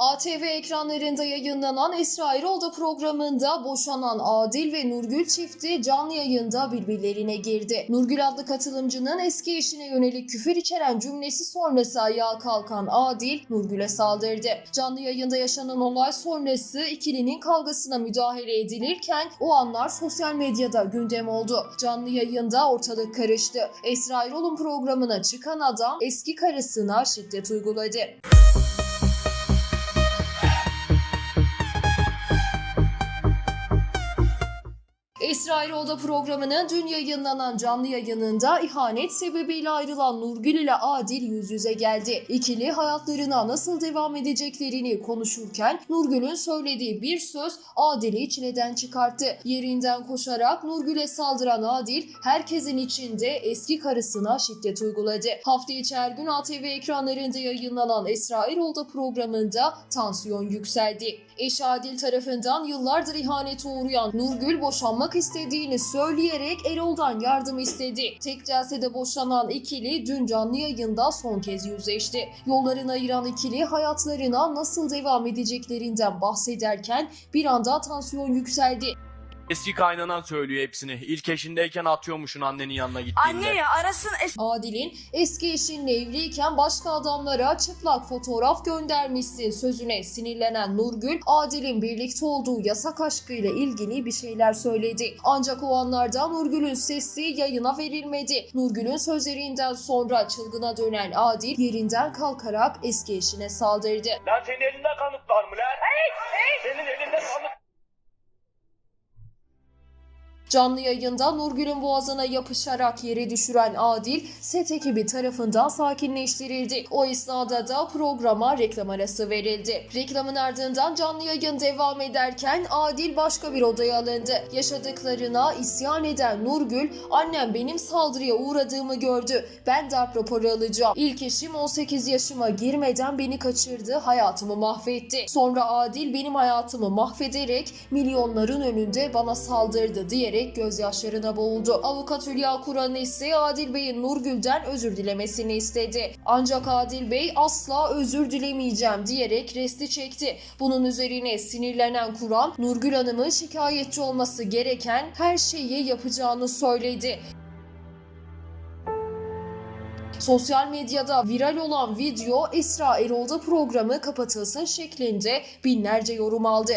ATV ekranlarında yayınlanan Esra Erol'da programında boşanan Adil ve Nurgül çifti canlı yayında birbirlerine girdi. Nurgül adlı katılımcının eski eşine yönelik küfür içeren cümlesi sonrası ayağa kalkan Adil Nurgül'e saldırdı. Canlı yayında yaşanan olay sonrası ikilinin kavgasına müdahale edilirken o anlar sosyal medyada gündem oldu. Canlı yayında ortalık karıştı. Esra Erol'un programına çıkan adam eski karısına şiddet uyguladı. Esra Erol'da programının dün yayınlanan canlı yayınında ihanet sebebiyle ayrılan Nurgül ile Adil yüz yüze geldi. İkili hayatlarına nasıl devam edeceklerini konuşurken Nurgül'ün söylediği bir söz Adil'i çileden çıkarttı. Yerinden koşarak Nurgül'e saldıran Adil herkesin içinde eski karısına şiddet uyguladı. Hafta içi her gün ATV ekranlarında yayınlanan Esra Erol'da programında tansiyon yükseldi. Eşi Adil tarafından yıllardır ihanete uğrayan Nurgül boşanmak istediğini söyleyerek Erol'dan yardım istedi. Tek celsede boşanan ikili dün canlı yayında son kez yüzleşti. Yollarını ayıran ikili hayatlarına nasıl devam edeceklerinden bahsederken bir anda tansiyon yükseldi. Eski kaynanan söylüyor hepsini. İlk eşindeyken atıyormuşsun annenin yanına gittiğinde. Anne ya arasın es- Adil'in eski eşinle evliyken başka adamlara çıplak fotoğraf göndermişsin sözüne sinirlenen Nurgül, Adil'in birlikte olduğu yasak aşkıyla ilgili bir şeyler söyledi. Ancak o anlarda Nurgül'ün sesi yayına verilmedi. Nurgül'ün sözlerinden sonra çılgına dönen Adil yerinden kalkarak eski eşine saldırdı. Lan senin elinde kanıt var mı lan? Senin elinde kanıt Canlı yayında Nurgül'ün boğazına yapışarak yere düşüren Adil, set ekibi tarafından sakinleştirildi. O esnada da programa reklam arası verildi. Reklamın ardından canlı yayın devam ederken Adil başka bir odaya alındı. Yaşadıklarına isyan eden Nurgül, annem benim saldırıya uğradığımı gördü. Ben darp raporu alacağım. İlk eşim 18 yaşıma girmeden beni kaçırdı, hayatımı mahvetti. Sonra Adil benim hayatımı mahvederek milyonların önünde bana saldırdı diyerek gözyaşlarına boğuldu. Avukat Hülya Kur'an ise Adil Bey'in Nurgül'den özür dilemesini istedi. Ancak Adil Bey asla özür dilemeyeceğim diyerek resti çekti. Bunun üzerine sinirlenen Kur'an, Nurgül Hanım'ın şikayetçi olması gereken her şeyi yapacağını söyledi. Sosyal medyada viral olan video Esra Erol'da programı kapatılsın şeklinde binlerce yorum aldı.